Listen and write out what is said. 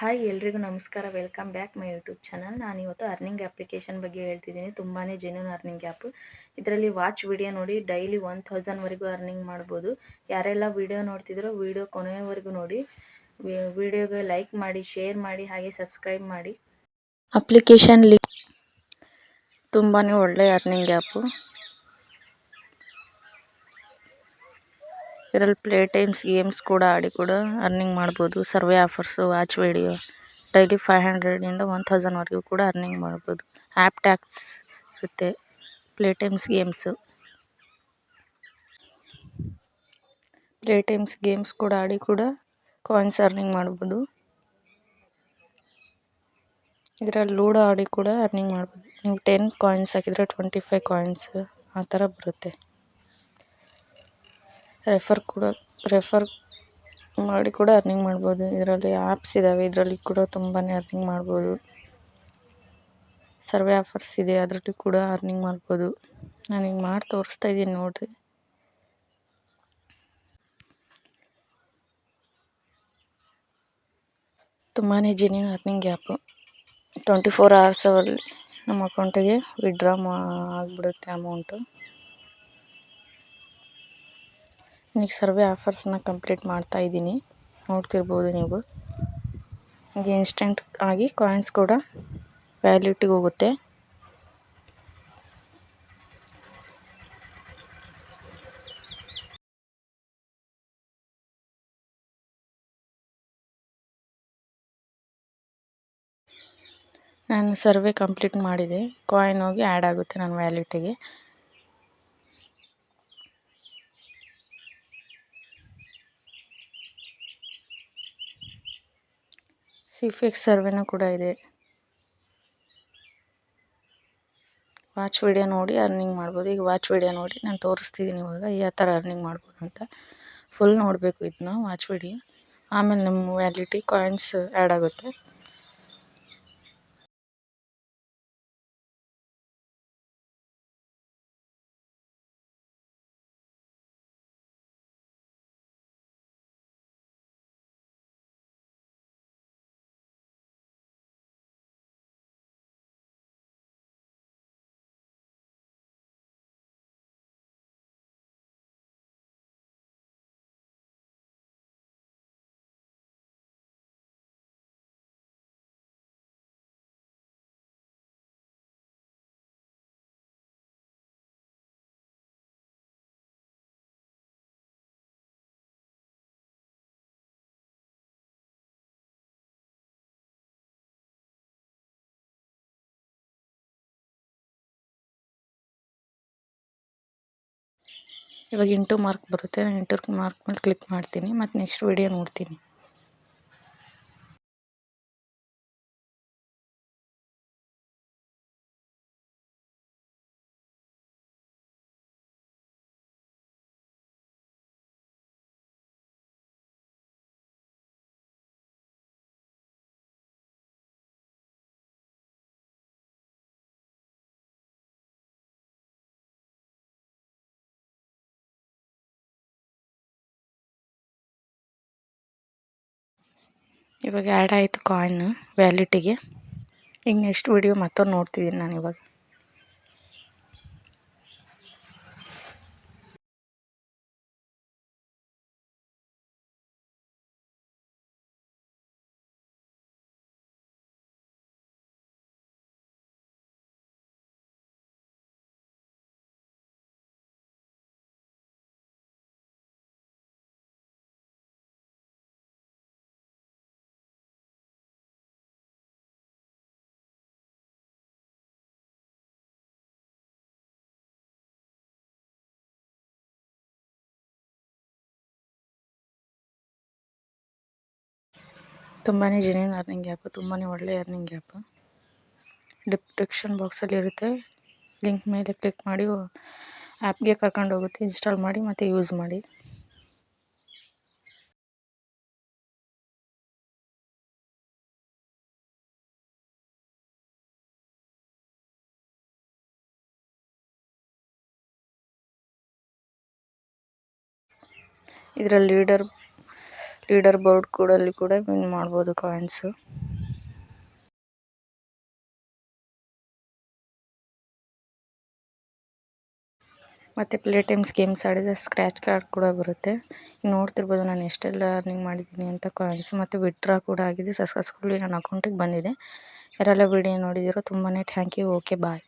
Hi ಎಲ್ರಿಗೂ ನಮಸ್ಕಾರ welcome back my YouTube channel ನಾನು ಇವತ್ತು ಅರ್ನಿಂಗ್ ಅಪ್ಲಿಕೇಶನ್ ಬಗ್ಗೆ ಹೇಳ್ತಿದ್ದೀನಿ. ತುಂಬಾ ಜೆನ್ಯೂನ್ ಅರ್ನಿಂಗ್ ಆ್ಯಪ್ ಇದರಲ್ಲಿ ವಾಚ್ ವಿಡಿಯೋ ನೋಡಿ ಡೈಲಿ ಒನ್ ತೌಸಂಡ್ವರೆಗೂ ಅರ್ನಿಂಗ್ ಮಾಡ್ಬೋದು. ಯಾರೆಲ್ಲ ವಿಡಿಯೋ ನೋಡ್ತಿದ್ರೋ ವಿಡಿಯೋ ಕೊನೆಯವರೆಗೂ ನೋಡಿ. ವಿಡಿಯೋಗೆ ಲೈಕ್ ಮಾಡಿ ಶೇರ್ ಮಾಡಿ, ಹಾಗೆ ಸಬ್ಸ್ಕ್ರೈಬ್ ಮಾಡಿ. ಅಪ್ಲಿಕೇಶನ್ ಲಿಂಕ್ ತುಂಬಾ ಒಳ್ಳೆಯ ಅರ್ನಿಂಗ್ ಆ್ಯಪು ಇದರಲ್ಲಿ ಪ್ಲೇ ಟೈಮ್ಸ್ ಗೇಮ್ಸ್ ಕೂಡ ಆಡಿ ಕೂಡ ಅರ್ನಿಂಗ್ ಮಾಡ್ಬೋದು. Survey offers watch video daily five ಹಂಡ್ರೆಡಿಂದ one ತೌಸಂಡ್ವರೆಗೂ ಕೂಡ ಅರ್ನಿಂಗ್ ಮಾಡ್ಬೋದು. ಆ್ಯಪ್ ಟ್ಯಾಕ್ಸ್ ಇರುತ್ತೆ. Play times games play times games ಕೂಡ ಆಡಿ ಕೂಡ ಕಾಯಿನ್ಸ್ ಅರ್ನಿಂಗ್ ಮಾಡ್ಬೋದು. ಇದರಲ್ಲಿ ಲೂಡೋ ಆಡಿ ಕೂಡ ಅರ್ನಿಂಗ್ ಮಾಡ್ಬೋದು. ನೀವು ಟೆನ್ ಕಾಯಿನ್ಸ್ ಹಾಕಿದರೆ ಟ್ವೆಂಟಿ ಫೈವ್ ಕಾಯಿನ್ಸ್ ಆ ಥರ ಬರುತ್ತೆ. ರೆಫರ್ ಕೂಡ, ರೆಫರ್ ಮಾಡಿ ಕೂಡ ಅರ್ನಿಂಗ್ ಮಾಡ್ಬೋದು. ಇದರಲ್ಲಿ ಆ್ಯಪ್ಸ್ ಇದ್ದಾವೆ ಇದರಲ್ಲಿ ಕೂಡ ತುಂಬಾ ಅರ್ನಿಂಗ್ ಮಾಡ್ಬೋದು. ಸರ್ವೆ ಆಫರ್ಸ್ ಇದೆ, ಅದರಲ್ಲಿ ಕೂಡ ಅರ್ನಿಂಗ್ ಮಾಡ್ಬೋದು. ನಾನು ಈಗ ಮಾಡಿ ತೋರಿಸ್ತಾ ಇದ್ದೀನಿ ನೋಡಿರಿ. ತುಂಬಾ genuine earning app twenty four hours ಅವರಲ್ಲಿ ನಮ್ಮ ಅಕೌಂಟಿಗೆ ವಿಡ್ರಾ ಮಾ ಆಗಿಬಿಡುತ್ತೆ ಅಮೌಂಟು ಈಗ ಸರ್ವೆ ಆಫರ್ಸ್ನ ಕಂಪ್ಲೀಟ್ ಮಾಡ್ತಾ ಇದ್ದೀನಿ. ನೋಡ್ತಿರ್ಬೋದು ನೀವು. ಹಾಗೆ ಇನ್ಸ್ಟೆಂಟ್ ಆಗಿ ಕಾಯಿನ್ಸ್ ಕೂಡ ವ್ಯಾಲಿಟಿಗೆ ಹೋಗುತ್ತೆ. ನಾನು ಸರ್ವೆ ಕಂಪ್ಲೀಟ್ ಮಾಡಿದೆ. ಕಾಯಿನ್ ಹೋಗಿ ಆ್ಯಡ್ ಆಗುತ್ತೆ ನನ್ನ ವ್ಯಾಲಿಟಿಗೆ ಸಿಫೆಕ್ಸ್ ಸರ್ವೆನೂ ಕೂಡ ಇದೆ. ವಾಚ್ ವಿಡಿಯೋ ನೋಡಿ ಅರ್ನಿಂಗ್ ಮಾಡ್ಬೋದು. ಈಗ ವಾಚ್ ವಿಡಿಯೋ ನೋಡಿ ನಾನು ತೋರಿಸ್ತಿದ್ದೀನಿ ಇವಾಗ. ಯಾವ ಥರ ಅರ್ನಿಂಗ್ ಮಾಡ್ಬೋದು ಅಂತ. ಫುಲ್ ನೋಡಬೇಕು ಇದನ್ನ ವಾಚ್ ವಿಡಿಯೋ ಆಮೇಲೆ ನಮ್ಮ ವ್ಯಾಲಿಟಿ ಕಾಯಿನ್ಸ್ ಆ್ಯಡ್ ಆಗುತ್ತೆ. ಇವಾಗ ಇಂಟು ಮಾರ್ಕ್ ಬರುತ್ತೆ ನಾನು ಇಂಟು ಮಾರ್ಕ್ ಮೇಲೆ ಕ್ಲಿಕ್ ಮಾಡ್ತೀನಿ ಮತ್ತು ನೆಕ್ಸ್ಟ್ ವೀಡಿಯೋ ನೋಡ್ತೀನಿ. ಇವಾಗ ಆ್ಯಡ್ ಆಯಿತು ಕಾಯಿನ್ ವ್ಯಾಲಿಟಿಗೆ ಈಗ ನೆಕ್ಸ್ಟ್ ವಿಡಿಯೋ ಮತ್ತೊಂದು ನೋಡ್ತಿದ್ದೀನಿ ನಾನು ಇವಾಗ. ತುಂಬಾ ಜೆನ್ಯೂನ್ ಅರ್ನಿಂಗ್ ಆ್ಯಪು ತುಂಬಾ ಒಳ್ಳೆಯ ಅರ್ನಿಂಗ್ ಆ್ಯಪು ಡಿಸ್ಕ್ರಿಪ್ಷನ್ ಬಾಕ್ಸಲ್ಲಿ ಇರುತ್ತೆ. ಲಿಂಕ್ ಮೇಲೆ ಕ್ಲಿಕ್ ಮಾಡಿ ಆ್ಯಪ್ಗೆ ಕರ್ಕೊಂಡು ಹೋಗುತ್ತೆ. ಇನ್ಸ್ಟಾಲ್ ಮಾಡಿ ಮತ್ತು ಯೂಸ್ ಮಾಡಿ. ಇದರಲ್ಲಿ ಲೀಡರ್ ಲೀಡರ್ ಬೋರ್ಡ್ ಕೂಡ ಅಲ್ಲಿ ಕೂಡ ವಿನ್ ಮಾಡ್ಬೋದು ಕಾಯಿನ್ಸ್ ಮತ್ತು ಪ್ಲೇ ಟೈಮ್ ಗೇಮ್ಸ್ ಆಡಿದರೆ ಸ್ಕ್ರಾಚ್ ಕಾರ್ಡ್ ಕೂಡ ಬರುತ್ತೆ. ನೋಡ್ತಿರ್ಬೋದು ನಾನು ಎಷ್ಟೆಲ್ಲ ಅರ್ನಿಂಗ್ ಮಾಡಿದ್ದೀನಿ ಅಂತ ಕಾಯಿನ್ಸ್ ಮತ್ತು ವಿತ್ಡ್ರಾ ಕೂಡ ಆಗಿದೆ. ಸಕ್ಸಸ್ಫುಲಿ ನನ್ನ ಅಕೌಂಟಿಗೆ ಬಂದಿದೆ. ಯಾರೆಲ್ಲ ವಿಡಿಯೋ ನೋಡಿದ್ದೀರೋ ತುಂಬಾ ಥ್ಯಾಂಕ್ ಯು ಓಕೆ ಬಾಯ್